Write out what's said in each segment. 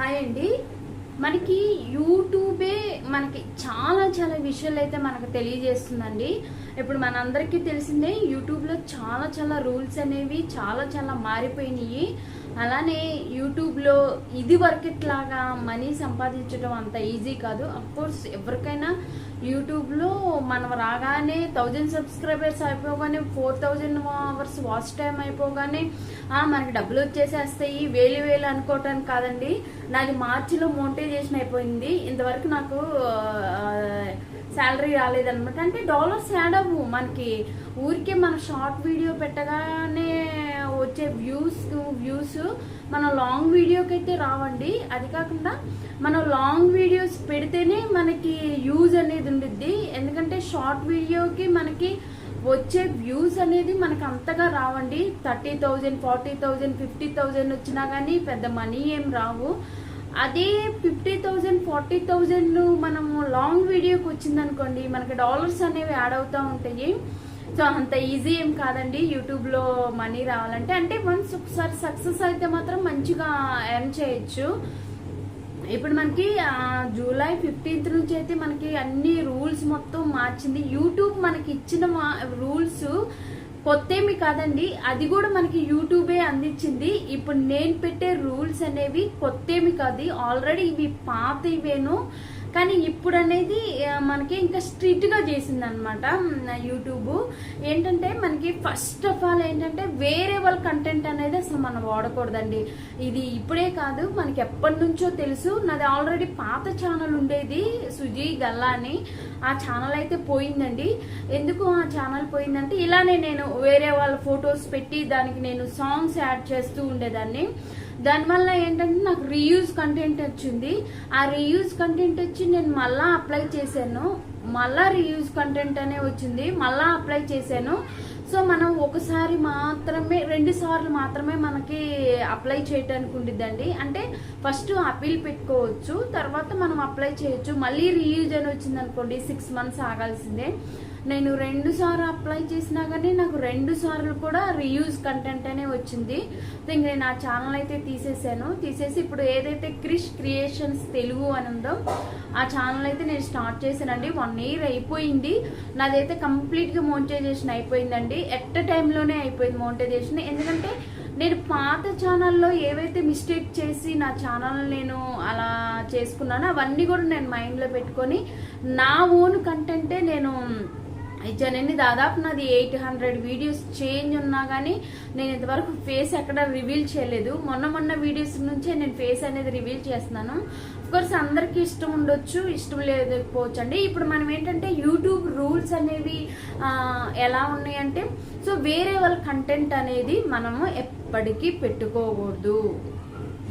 Hi అండి. మనకి యూట్యూబే మనకి చాలా చాలా విషయాలు అయితే మనకు తెలియజేస్తుందండి. ఇప్పుడు మనందరికీ తెలిసిందే యూట్యూబ్లో చాలా చాలా రూల్స్ అనేవి చాలా చాలా మారిపోయినాయి. అలానే యూట్యూబ్లో ఇది వరకెట్లాగా మనీ సంపాదించడం అంత ఈజీ కాదు. అఫ్కోర్స్ ఎవరికైనా యూట్యూబ్లో మనం రాగానే థౌజండ్ సబ్స్క్రైబర్స్ అయిపోగానే four thousand hours watch time అయిపోగానే మనకి డబ్బులు వచ్చేసేస్తాయి వేలు వేలు అనుకోవటానికి కాదండి. నాది మార్చిలో మోనిటైజేషన్ అయిపోయింది. ఇంతవరకు నాకు శాలరీ రాలేదన్నమాట. అంటే డాలర్స్ యాడ్ అవ్వు. మనకి ఊరికే మన షార్ట్ వీడియో పెట్టగానే వచ్చే వ్యూస్ వ్యూస్ మన లాంగ్ వీడియోకి అయితే రావండి. అది కాకుండా మనం లాంగ్ వీడియోస్ పెడితేనే మనకి యూజ్ అనేది ఉండిద్ది. ఎందుకంటే షార్ట్ వీడియోకి మనకి వచ్చే వ్యూస్ అనేది మనకు అంతగా రావండి. Thirty thousand forty thousand fifty thousand వచ్చినా కానీ పెద్ద మనీ ఏం రావు. అదే ఫిఫ్టీ థౌజండ్ ఫార్టీ థౌజండ్ మనము లాంగ్ వీడియోకి వచ్చిందనుకోండి మనకి డాలర్స్ అనేవి యాడ్ అవుతూ ఉంటాయి. సో అంత ఈజీ ఏం కాదండి. యూట్యూబ్లో మనీ రావాలంటే అంటే వన్స్ ఒకసారి సక్సెస్ అయితే మాత్రం మంచిగా ఎర్న్ చేయొచ్చు. ఇప్పుడు మనకి జూలై ఫిఫ్టీన్త్ నుంచి అయితే మనకి అన్ని రూల్స్ మొత్తం మార్చింది. యూట్యూబ్ మనకి ఇచ్చిన రూల్స్ కొత్తేమి కాదండి. అది కూడా మనకి యూట్యూబే అందించింది. ఇప్పుడు నేను పెట్టే రూల్స్ అనేవి కొత్తేమి కాదు. ఆల్రెడీ ఇవి పాత ఇవేను కానీ ఇప్పుడు అనేది మనకి ఇంకా స్ట్రిక్ట్గా చేసింది అనమాట యూట్యూబ్. ఏంటంటే మనకి ఫస్ట్ ఆఫ్ ఆల్ ఏంటంటే వేరే వాళ్ళ కంటెంట్ అనేది అసలు మనం వాడకూడదండి. ఇది ఇప్పుడే కాదు మనకి ఎప్పటి నుంచో తెలుసు. నాది ఆల్రెడీ పాత ఛానల్ ఉండేది సుజీ గల్లా అని ఆ ఛానల్ అయితే పోయిందండి. ఎందుకు ఆ ఛానల్ పోయిందంటే ఇలానే నేను వేరే వాళ్ళ ఫొటోస్ పెట్టి దానికి నేను సాంగ్స్ యాడ్ చేస్తూ ఉండేదాన్ని. దానివల్ల ఏంటంటే నాకు రీయూజ్ కంటెంట్ వచ్చింది. ఆ రీయూజ్ కంటెంట్ వచ్చి నేను మళ్ళా అప్లై చేశాను. మళ్ళా రీయూజ్ కంటెంట్ అనే వచ్చింది. మళ్ళా అప్లై చేశాను. సో మనం ఒకసారి మాత్రమే రెండు సార్లు మాత్రమే మనకి అప్లై చేయడానికి ఉండిద్దండి. అంటే ఫస్ట్ అపీల్ పెట్టుకోవచ్చు. తర్వాత మనం అప్లై చేయొచ్చు. మళ్ళీ రీయూజ్ అని వచ్చింది అనుకోండి సిక్స్ మంత్స్ ఆగాల్సిందే. నేను రెండు సార్లు అప్లై చేసినా కానీ నాకు రెండు సార్లు కూడా రీయూజ్ కంటెంట్ అనే వచ్చింది. ఇంక నేను ఆ ఛానల్ అయితే తీసేసాను. తీసేసి ఇప్పుడు ఏదైతే క్రిష్ క్రియేషన్స్ తెలుగు అని ఉందో ఆ ఛానల్ అయితే నేను స్టార్ట్ చేశానండి. వన్ ఇయర్ అయిపోయింది. నాదైతే కంప్లీట్గా మోనిటైజేషన్ అయిపోయిందండి. ఎట్ టైంలోనే అయిపోయింది మోనిటైజేషన్ ఎందుకంటే నేను పాత ఛానల్లో ఏవైతే మిస్టేక్ చేసి నా ఛానల్ నేను అలా చేసుకున్నానో అవన్నీ కూడా నేను మైండ్లో పెట్టుకొని నా ఓన్ కంటెంటే నేను ఇచ్చానండి దాదాపు నాది ఎయిట్ హండ్రెడ్ వీడియోస్ చేంజ్ ఉన్నా కానీ నేను ఇంతవరకు ఫేస్ ఎక్కడ రివీల్ చేయలేదు. మొన్న మొన్న వీడియోస్ నుంచే నేను ఫేస్ అనేది రివీల్ చేస్తున్నాను. కోర్స్ అందరికీ ఇష్టం ఉండొచ్చు ఇష్టం లేకపోవచ్చు అండి ఇప్పుడు మనం ఏంటంటే యూట్యూబ్ రూల్స్ అనేవి ఎలా ఉన్నాయంటే సో వేరే వాళ్ళ కంటెంట్ అనేది మనము ఎప్పటికీ పెట్టుకోకూడదు.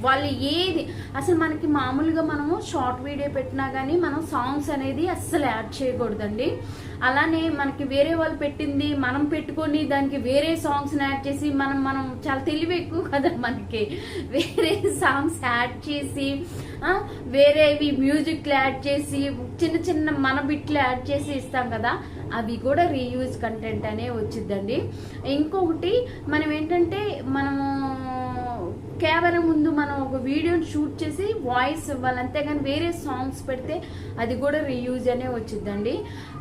వాళ్ళు ఏది అసలు మనకి మామూలుగా మనము షార్ట్ వీడియో పెట్టినా కానీ మనం సాంగ్స్ అనేది అస్సలు యాడ్ చేయకూడదండి. అలానే మనకి వేరే వాళ్ళు పెట్టింది మనం పెట్టుకొని దానికి వేరే సాంగ్స్ని యాడ్ చేసి మనం మనం చాలా తెలివి ఎక్కువ కదా మనకి. వేరే సాంగ్స్ యాడ్ చేసి వేరేవి మ్యూజిక్లు యాడ్ చేసి చిన్న చిన్న మన బిట్లు యాడ్ చేసి ఇస్తాం కదా అవి కూడా రీయూజ్ కంటెంట్ అనే వచ్చిందండి ఇంకొకటి మనం ఏంటంటే మనము కెమెరా ముందు మనం ఒక వీడియోని షూట్ చేసి వాయిస్ ఇవ్వాలి. అంతేగాని వేరే సాంగ్స్ పెడితే అది కూడా రీయూజ్ అనే వచ్చిందండి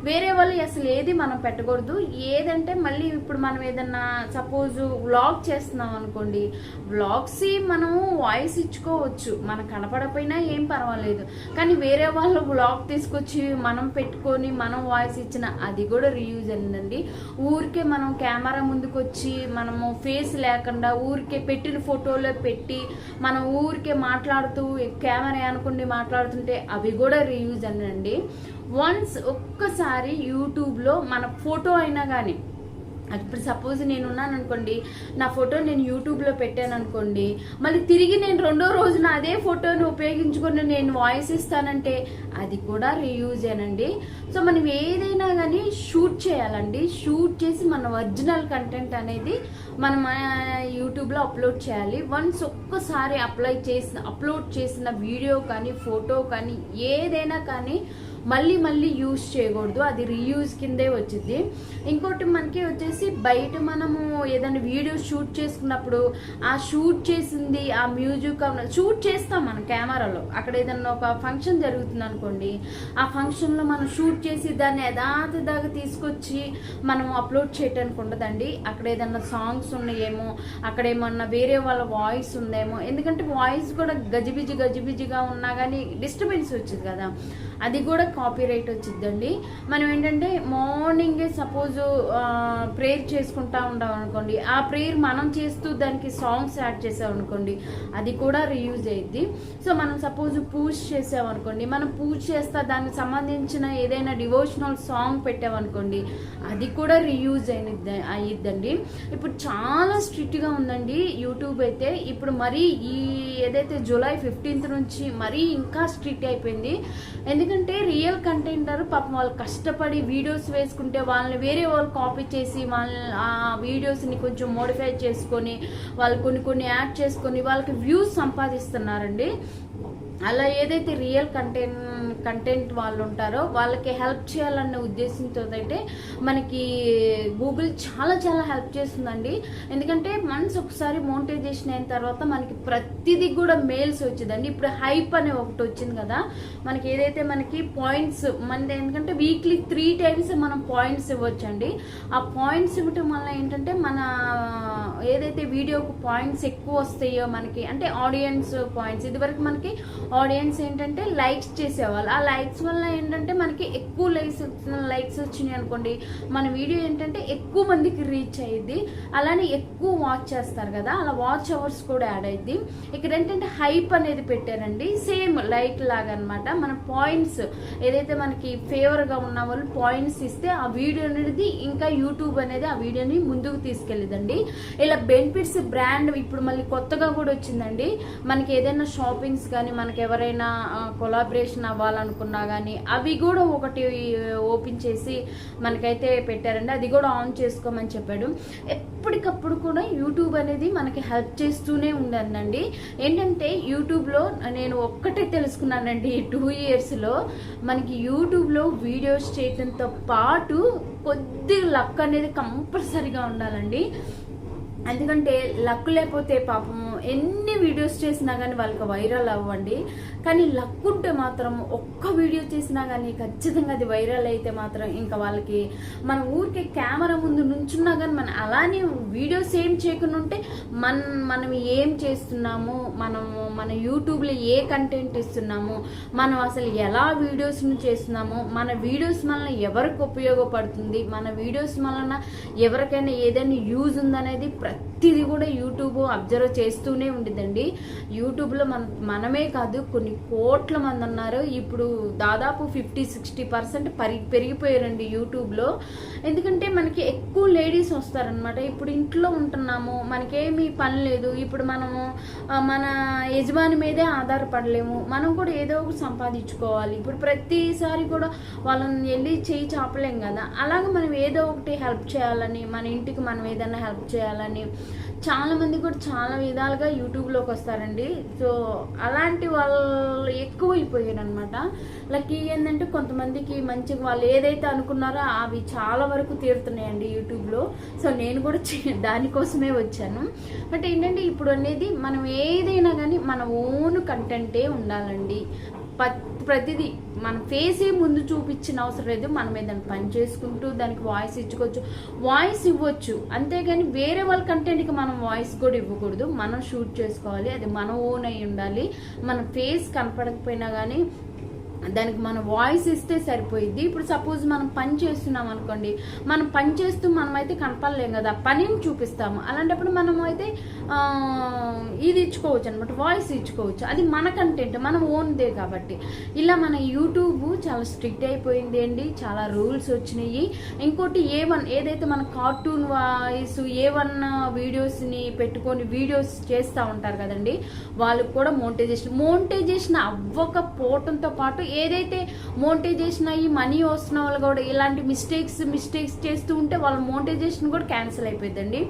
వేరే వాళ్ళు అసలు ఏది మనం పెట్టకూడదు. ఏదంటే మళ్ళీ ఇప్పుడు మనం ఏదన్నా సపోజ్ వ్లాగ్ చేస్తున్నాం అనుకోండి వ్లాగ్స్ మనం వాయిస్ ఇచ్చుకోవచ్చు. మనకు కనపడపోయినా ఏం పర్వాలేదు. కానీ వేరే వాళ్ళు వ్లాగ్ తీసుకొచ్చి మనం పెట్టుకొని మనం వాయిస్ ఇచ్చిన అది కూడా రీయూజ్ అయిందండి. ఊరికే మనం కెమెరా ముందుకు వచ్చి మనము ఫేస్ లేకుండా ఊరికే పెట్టిన ఫోటోలో పెట్టి మన ఊరికే మాట్లాడుతూ కెమెరా అనుకుని మాట్లాడుతుంటే అవి కూడా రీయూజ్ అనండి. వన్స్ ఒక్కసారి యూట్యూబ్లో మన ఫోటో అయినా కానీ ఇప్పుడు సపోజ్ నేను ఉన్నాను అనుకోండి నా ఫోటో నేను యూట్యూబ్లో పెట్టాను అనుకోండి మళ్ళీ తిరిగి నేను రెండో రోజున అదే ఫోటోని ఉపయోగించుకొని నేను వాయిస్ ఇస్తానంటే అది కూడా రీయూజేనండి సో మనం ఏదైనా కానీ షూట్ చేయాలండి. షూట్ చేసి మన ఒరిజినల్ కంటెంట్ అనేది మనం యూట్యూబ్లో అప్లోడ్ చేయాలి. వన్స్ ఒక్కసారి అప్లై చేసిన అప్లోడ్ చేసిన వీడియో కానీ ఫోటో కానీ ఏదైనా కానీ మళ్ళీ మళ్ళీ యూజ్ చేయకూడదు. అది రీయూజ్ కిందే వచ్చింది ఇంకోటి మనకి వచ్చేసి బయట మనము ఏదైనా వీడియో షూట్ చేసుకున్నప్పుడు ఆ షూట్ చేసింది ఆ మ్యూజిక్ షూట్ చేస్తాం మనం కెమెరాలో అక్కడ ఏదైనా ఒక ఫంక్షన్ జరుగుతుంది అనుకోండి ఆ ఫంక్షన్లో మనం షూట్ చేసి దాన్ని యథాతథాగా తీసుకొచ్చి మనం అప్లోడ్ చేయడానికి ఉండదండి. అక్కడ ఏదన్నా సాంగ్స్ ఉన్నాయేమో అక్కడ ఏమన్నా వేరే వాళ్ళ వాయిస్ ఉందేమో ఎందుకంటే వాయిస్ కూడా గజిబిజి గజిబిజిగా ఉన్నా కానీ డిస్టర్బెన్స్ వచ్చింది కదా. అది కూడా కాపీ రైట్ వచ్చిద్దండి. మనం ఏంటంటే మార్నింగ్ సపోజ్ ప్రేయర్ చేసుకుంటా ఉంటాం అనుకోండి. ఆ ప్రేయర్ మనం చేస్తూ దానికి సాంగ్స్ యాడ్ చేసాం అనుకోండి అది కూడా రీయూజ్ అయ్యిద్ది సో మనం సపోజ్ పూజ చేసాం అనుకోండి మనం పూజ చేస్తా దానికి సంబంధించిన ఏదైనా డివోషనల్ సాంగ్ పెట్టామనుకోండి అది కూడా రీయూజ్ అయినది అయ్యిద్దండి ఇప్పుడు చాలా స్ట్రిక్ట్గా ఉందండి యూట్యూబ్ అయితే. ఇప్పుడు మరీ ఈ ఏదైతే జూలై ఫిఫ్టీన్త్ నుంచి మరీ ఇంకా స్ట్రిక్ట్ అయిపోయింది. ఎందుకంటే రియల్ రియల్ కంటెంటర్ పాపం వాళ్ళు కష్టపడి వీడియోస్ వేసుకుంటే వాళ్ళని వేరే వాళ్ళు కాపీ చేసి వాళ్ళని ఆ వీడియోస్ని కొంచెం మోడిఫై చేసుకొని వాళ్ళు కొన్ని కొన్ని యాడ్ చేసుకొని వాళ్ళకి వ్యూస్ సంపాదిస్తున్నారండి. అలా ఏదైతే రియల్ కంటెంట్ కంటెంట్ వాళ్ళు ఉంటారో వాళ్ళకి హెల్ప్ చేయాలన్న ఉద్దేశంతో అయితే మనకి గూగుల్ చాలా చాలా హెల్ప్ చేస్తుందండి. ఎందుకంటే మనసు ఒకసారి మోనిటైజేషన్ అయిన తర్వాత మనకి ప్రతిదీ కూడా మెయిల్స్ వచ్చిందండి. ఇప్పుడు హైప్ అనే ఒకటి వచ్చింది కదా మనకి ఏదైతే మనకి పాయింట్స్ మనది ఎందుకంటే వీక్లీ త్రీ టైమ్స్ మనం పాయింట్స్ ఇవ్వచ్చండి. ఆ పాయింట్స్ ఇవ్వటం వల్ల ఏంటంటే మన ఏదైతే వీడియోకు పాయింట్స్ ఎక్కువ వస్తాయో మనకి అంటే ఆడియన్స్ పాయింట్స్ ఇదివరకు మనకి ఆడియన్స్ ఏంటంటే లైక్స్ చేసేవాళ్ళు. ఆ లైక్స్ వల్ల ఏంటంటే మనకి ఎక్కువ లైక్స్ లైక్స్ వచ్చినాయి అనుకోండి మన వీడియో ఏంటంటే ఎక్కువ మందికి రీచ్ అయ్యిద్ది అలానే ఎక్కువ వాచ్ చేస్తారు కదా అలా వాచ్ అవర్స్ కూడా యాడ్ అయ్యిద్ది ఇక్కడ ఏంటంటే హైప్ అనేది పెట్టారండి. సేమ్ లైక్ లాగా అనమాట మన పాయింట్స్ ఏదైతే మనకి ఫేవర్గా ఉన్న వాళ్ళు పాయింట్స్ ఇస్తే ఆ వీడియో అనేది ఇంకా యూట్యూబ్ అనేది ఆ వీడియోని ముందుకు తీసుకెళ్ళిందండి ఇలా బెనిఫిట్స్ బ్రాండ్ ఇప్పుడు మళ్ళీ కొత్తగా కూడా వచ్చిందండి. మనకి ఏదైనా షాపింగ్స్ కానీ మనకి ఎవరైనా కొలాబరేషన్ అవ్వాలనుకున్నా కానీ అవి కూడా ఒకటి ఓపెన్ చేసి మనకైతే పెట్టారండి. అది కూడా ఆన్ చేసుకోమని చెప్పాడు. ఎప్పటికప్పుడు కూడా యూట్యూబ్ అనేది మనకి హెల్ప్ చేస్తూనే ఉందండి. ఏంటంటే యూట్యూబ్లో నేను ఒక్కటే తెలుసుకున్నానండి టూ ఇయర్స్లో మనకి యూట్యూబ్లో వీడియోస్ చేయడంతో పాటు కొద్ది లక్ అనేది కంపల్సరీగా ఉండాలండి. ఎందుకంటే లక్ లేకపోతే పాపం ఎన్ని వీడియోస్ చేసినా కానీ వాళ్ళకి వైరల్ అవ్వండి. కానీ లక్ ఉంటే మాత్రం ఒక్క వీడియో చేసినా కానీ ఖచ్చితంగా అది వైరల్ అయితే మాత్రం ఇంకా వాళ్ళకి మన ఊరికే కెమెరా ముందు నుంచున్నా కానీ మనం అలానే వీడియోస్ ఏం చేయకుండా ఉంటే మన మనం ఏం చేస్తున్నాము? మనము మన యూట్యూబ్లో ఏ కంటెంట్ ఇస్తున్నాము? మనం అసలు ఎలా వీడియోస్ను చేస్తున్నాము? మన వీడియోస్ వలన ఎవరికి ఉపయోగపడుతుంది? మన వీడియోస్ వలన ఎవరికైనా ఏదైనా యూజ్ ఉందనేది ప్రతిదీ కూడా యూట్యూబ్ అబ్జర్వ్ చేస్తూ చేస్తూనే ఉండిద్దండి. యూట్యూబ్లో మన మనమే కాదు కొన్ని కోట్ల మంది ఉన్నారు ఇప్పుడు దాదాపు ఫిఫ్టీ సిక్స్టీ పర్సెంట్ పరి పెరిగిపోయారండి యూట్యూబ్లో. ఎందుకంటే మనకి ఎక్కువ లేడీస్ వస్తారనమాట ఇప్పుడు ఇంట్లో ఉంటున్నాము మనకేమీ పని లేదు. ఇప్పుడు మనము మన యజమాని మీదే ఆధారపడలేము. మనం కూడా ఏదో ఒకటి సంపాదించుకోవాలి. ఇప్పుడు ప్రతిసారి కూడా వాళ్ళని వెళ్ళి చేయి చాపలేం కదా. అలాగే మనం ఏదో ఒకటి హెల్ప్ చేయాలని మన ఇంటికి మనం ఏదైనా హెల్ప్ చేయాలని చాలా మంది కూడా చాలా విధాలుగా యూట్యూబ్లోకి వస్తారండి. సో అలాంటి వాళ్ళు ఎక్కువైపోయారు అనమాట లక్కీ ఏంటంటే కొంతమందికి మంచిగా వాళ్ళు ఏదైతే అనుకున్నారో అవి చాలా వరకు తీరుతున్నాయండి యూట్యూబ్లో సో నేను కూడా చే- దానికోసమే వచ్చాను. బట్ ఏంటంటే ఇప్పుడు అనేది మనం ఏదైనా కానీ మన ఓన్ కంటెంటే ఉండాలండి. ప్రతిదీ మన ఫేసే ముందు చూపించిన అవసరం లేదు. మనం ఏదైనా పని చేసుకుంటూ దానికి వాయిస్ ఇచ్చుకోవచ్చు. వాయిస్ ఇవ్వచ్చు. అంతేగాని వేరే వాళ్ళ కంటెంట్కి మనం వాయిస్ కూడా ఇవ్వకూడదు. మనం షూట్ చేసుకోవాలి. అది మన ఓన్ అయి ఉండాలి. మన ఫేస్ కనపడకపోయినా కానీ దానికి మన వాయిస్ ఇస్తే సరిపోయిద్ది. ఇప్పుడు సపోజ్ మనం పని చేస్తున్నాం అనుకోండి. మనం పని చేస్తూ మనమైతే కనపడలేం కదా. పనిని చూపిస్తాము. అలాంటప్పుడు మనం అయితే ఇది ఇచ్చుకోవచ్చు అనమాట వాయిస్ ఇచ్చుకోవచ్చు. అది మన కంటెంట్ మన ఓన్దే కాబట్టి. ఇలా మన యూట్యూబ్ చాలా స్ట్రిక్ట్ అయిపోయింది అండి చాలా రూల్స్ వచ్చినాయి. ఇంకోటి ఏ వన్ ఏదైతే మన కార్టూన్ వాయిస్ ఏ వన్ వీడియోస్ని పెట్టుకొని వీడియోస్ చేస్తూ ఉంటారు కదండి వాళ్ళకి కూడా మోనిటైజేషన్ మోనిటైజేషన్ అవ్వకపోవటంతో పాటు ఏదైతే మోనిటైజేషన్ అయ్యి మనీ వస్తున్న వాళ్ళు కూడా ఇలాంటి మిస్టేక్స్ మిస్టేక్స్ చేస్తూ ఉంటే వాళ్ళ మోనిటైజేషన్ కూడా క్యాన్సిల్ అయిపోయిందండి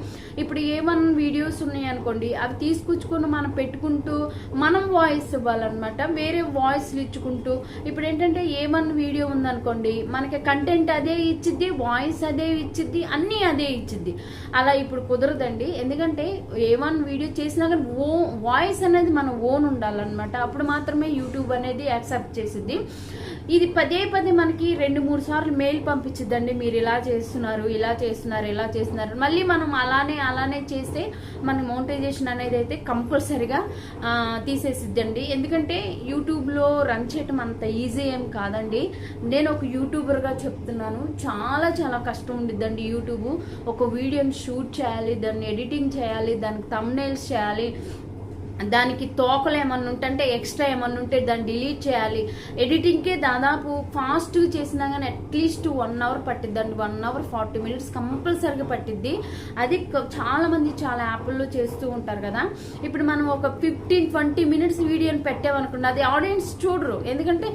ఇప్పుడు ఏ వన్ వీడియోస్ ఉన్నాయి అయినాయి అనుకోండి అవి తీసుకొచ్చుకొని మనం పెట్టుకుంటూ మనం వాయిస్ ఇవ్వాలన్నమాట వేరే వాయిస్లు ఇచ్చుకుంటూ. ఇప్పుడు ఏంటంటే ఏమన్నా వీడియో ఉందనుకోండి మనకి కంటెంట్ అదే ఇచ్చిద్ది వాయిస్ అదే ఇచ్చిద్ది అన్నీ అదే ఇచ్చిద్ది. అలా ఇప్పుడు కుదరదండి. ఎందుకంటే ఏమన్నా వీడియో చేసినా కానీ ఓ వాయిస్ అనేది మన ఓన్ ఉండాలన్నమాట. అప్పుడు మాత్రమే యూట్యూబ్ అనేది యాక్సెప్ట్ చేసిద్ది. ఇది పదే పదే మనకి రెండు మూడు సార్లు మెయిల్ పంపించిద్దండి. మీరు ఇలా చేస్తున్నారు ఇలా చేస్తున్నారు ఇలా చేస్తున్నారు. మళ్ళీ మనం అలానే అలానే చేస్తే మన మోనిటైజేషన్ అనేది అయితే కంపల్సరిగా తీసేసిద్దండి. ఎందుకంటే యూట్యూబ్లో రన్ చేయటం అంత ఈజీ ఏం కాదండి. నేను ఒక యూట్యూబర్గా చెప్తున్నాను. చాలా చాలా కష్టం ఉండిద్దండి యూట్యూబ్ ఒక వీడియోని షూట్ చేయాలి దాన్ని ఎడిటింగ్ చేయాలి దానికి తమ్నైల్స్ చేయాలి దానికి తోకలు ఏమన్నా ఉంటే ఎక్స్ట్రా ఏమన్నా ఉంటే దాన్ని డిలీట్ చేయాలి. ఎడిటింగ్కే దాదాపు ఫాస్ట్గా చేసినా కానీ అట్లీస్ట్ వన్ అవర్ పట్టిద్ది అండి. వన్ అవర్ ఫార్టీ మినిట్స్ కంపల్సరీగా పట్టిద్ది. అది చాలామంది చాలా యాప్ల్లో చేస్తూ ఉంటారు కదా. ఇప్పుడు మనం ఒక ఫిఫ్టీన్ ట్వంటీ మినిట్స్ వీడియోని పెట్టామనుకోండి అది ఆడియన్స్ చూడరు. ఎందుకంటే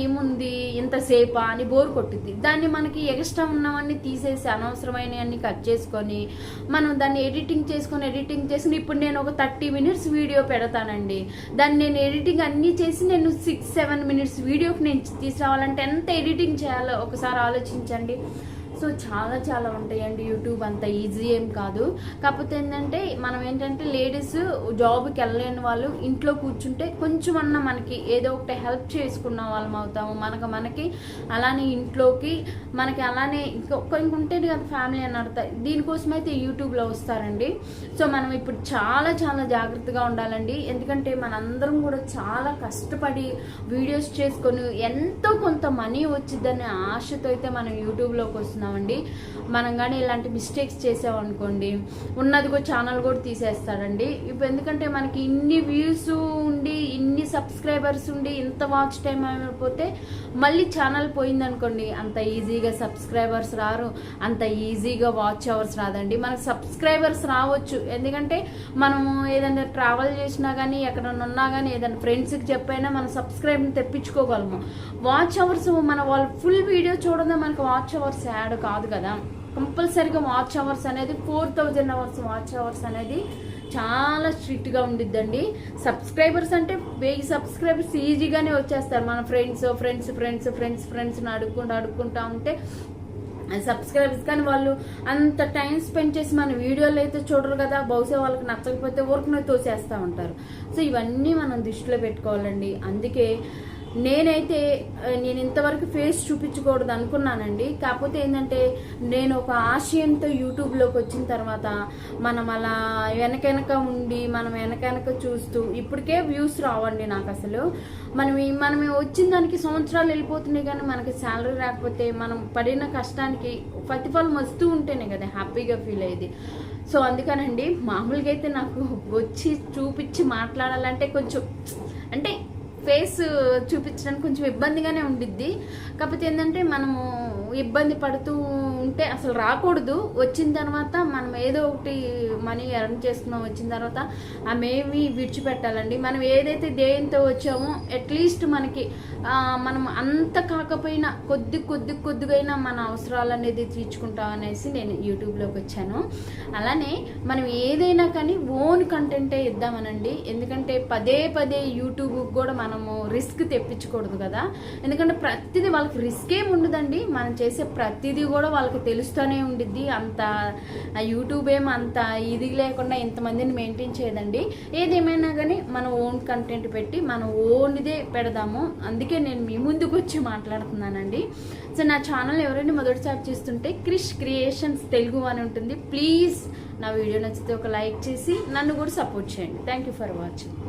ఏముంది? ఇంతసేపా అని బోర్ కొట్టిద్ది. దాన్ని మనకి ఎక్స్ట్రా ఉన్నవన్నీ తీసేసి అనవసరమైనవన్నీ కట్ చేసుకొని మనం దాన్ని ఎడిటింగ్ చేసుకొని ఎడిటింగ్ చేసుకుని ఇప్పుడు నేను ఒక థర్టీ మినిట్స్ వీడియో వీడియో పెడతానండి. దాన్ని నేను ఎడిటింగ్ అన్నీ చేసి నేను సిక్స్ సెవెన్ మినిట్స్ వీడియోకి నేను తీసుకురావాలంటే ఎంత ఎడిటింగ్ చేయాలో ఒకసారి ఆలోచించండి. సో చాలా చాలా ఉంటాయండి. యూట్యూబ్ అంత ఈజీ ఏం కాదు. కాకపోతే ఏంటంటే మనం ఏంటంటే లేడీస్ జాబ్కి వెళ్ళలేని వాళ్ళు ఇంట్లో కూర్చుంటే కొంచెం అన్న మనకి ఏదో ఒకటి హెల్ప్ చేసుకున్న వాళ్ళం అవుతాము. మనకు మనకి అలానే ఇంట్లోకి మనకి అలానే ఇంకొక ఇంకుంటేది కదా ఫ్యామిలీ అని అర్థం. దీనికోసం అయితే యూట్యూబ్లో వస్తారండి. సో మనం ఇప్పుడు చాలా చాలా జాగ్రత్తగా ఉండాలండి. ఎందుకంటే మనందరం కూడా చాలా కష్టపడి వీడియోస్ చేసుకొని ఎంతో కొంత మనీ వచ్చిందనే ఆశతో అయితే మనం యూట్యూబ్లోకి వస్తున్నాం. చేస్తున్నామండి మనం కానీ ఇలాంటి మిస్టేక్స్ చేసామనుకోండి ఉన్నది కూడా ఛానల్ కూడా తీసేస్తాడండి. ఇప్పుడు ఎందుకంటే మనకి ఇన్ని వ్యూస్ ఉండి ఇన్ని సబ్స్క్రైబర్స్ ఉండి ఇంత వాచ్ టైం అయిపోతే మళ్ళీ ఛానల్ పోయిందనుకోండి అంత ఈజీగా సబ్స్క్రైబర్స్ రారు అంత ఈజీగా వాచ్ అవర్స్ రాదండి. మనకు సబ్స్క్రైబర్స్ రావచ్చు. ఎందుకంటే మనము ఏదైనా ట్రావెల్ చేసినా కానీ ఎక్కడన్నా ఉన్నా కానీ ఏదైనా ఫ్రెండ్స్కి చెప్పైనా మనం సబ్స్క్రైబ్ని తెప్పించుకోగలము. వాచ్ అవర్స్ మన వాళ్ళు ఫుల్ వీడియో చూడడం మనకు వాచ్ అవర్స్ యాడ్ కాదు కదా. కంపల్సరీగా వాచ్ అవర్స్ అనేది four thousand hours watch hours అనేది చాలా స్ట్రిక్ట్గా ఉండిద్దండి. సబ్స్క్రైబర్స్ అంటే వెయ్యి సబ్స్క్రైబర్స్ ఈజీగానే వచ్చేస్తారు. మన ఫ్రెండ్స్ ఫ్రెండ్స్ ఫ్రెండ్స్ ఫ్రెండ్స్ ఫ్రెండ్స్ని అడుక్కుంటూ అడుక్కుంటా ఉంటే సబ్స్క్రైబర్స్ కానీ వాళ్ళు అంత టైం స్పెండ్ చేసి మన వీడియోలు అయితే చూడరు కదా. బహుశా వాళ్ళకి నచ్చకపోతే వర్క్ను తోసేస్తూ ఉంటారు. సో ఇవన్నీ మనం దృష్టిలో పెట్టుకోవాలండి. అందుకే నేనైతే నేను ఇంతవరకు ఫేస్ చూపించకూడదు అనుకున్నానండి. కాకపోతే ఏంటంటే నేను ఒక ఆశయంతో యూట్యూబ్లోకి వచ్చిన తర్వాత మనం అలా వెనకెనక ఉండి మనం వెనకెనక చూస్తూ ఇప్పటికే వ్యూస్ రావండి నాకు అసలు. మనం మనం వచ్చిన దానికి సంవత్సరాలు వెళ్ళిపోతున్నాయి కానీ మనకి శాలరీ రాకపోతే మనం పడిన కష్టానికి ప్రతిఫలం వస్తూ ఉంటేనే కదా హ్యాపీగా ఫీల్ అయ్యేది. సో అందుకనండి మామూలుగా అయితే నాకు వచ్చి చూపించి మాట్లాడాలంటే కొంచెం అంటే ఫేస్ చూపించడానికి కొంచెం ఇబ్బందిగానే ఉండిద్ది. కాకపోతే ఏంటంటే మనము ఇబ్బంది పడుతూ ఉంటే అసలు రాకూడదు. వచ్చిన తర్వాత మనం ఏదో ఒకటి మనీ ఎర్న్ చేసుకున్నాం వచ్చిన తర్వాత ఆమెవి విడిచిపెట్టాలండి. మనం ఏదైతే దేయంతో వచ్చామో అట్లీస్ట్ మనకి మనం అంత కాకపోయినా కొద్ది కొద్ది కొద్దిగైనా మన అవసరాలు అనేది తీర్చుకుంటాం అనేసి నేను యూట్యూబ్లోకి వచ్చాను. అలానే మనం ఏదైనా కానీ ఓన్ కంటెంటే ఇద్దామనండి. ఎందుకంటే పదే పదే యూట్యూబ్ కూడా మనము రిస్క్ తెప్పించకూడదు కదా. ఎందుకంటే ప్రతిదీ వాళ్ళకి రిస్క్ ఏమి ఉండదండి. మనం చేసే ప్రతిదీ కూడా వాళ్ళకి తెలుస్తూనే ఉండిద్ది. అంత యూట్యూబ్ ఏం అంత ఇది లేకుండా ఇంతమందిని మెయింటైన్ చేయదండి. ఏదేమైనా కానీ మన ఓన్ కంటెంట్ పెట్టి మన ఓన్దే పెడదాము. అందుకే నేను మీ ముందుకు వచ్చి మాట్లాడుతున్నానండి. సో నా ఛానల్ ఎవరైనా మొదటిసారి చూస్తుంటే క్రిష్ క్రియేషన్స్ తెలుగు అని ఉంటుంది. ప్లీజ్ నా వీడియో నచ్చితే ఒక లైక్ చేసి నన్ను కూడా సపోర్ట్ చేయండి. Thank you for watching.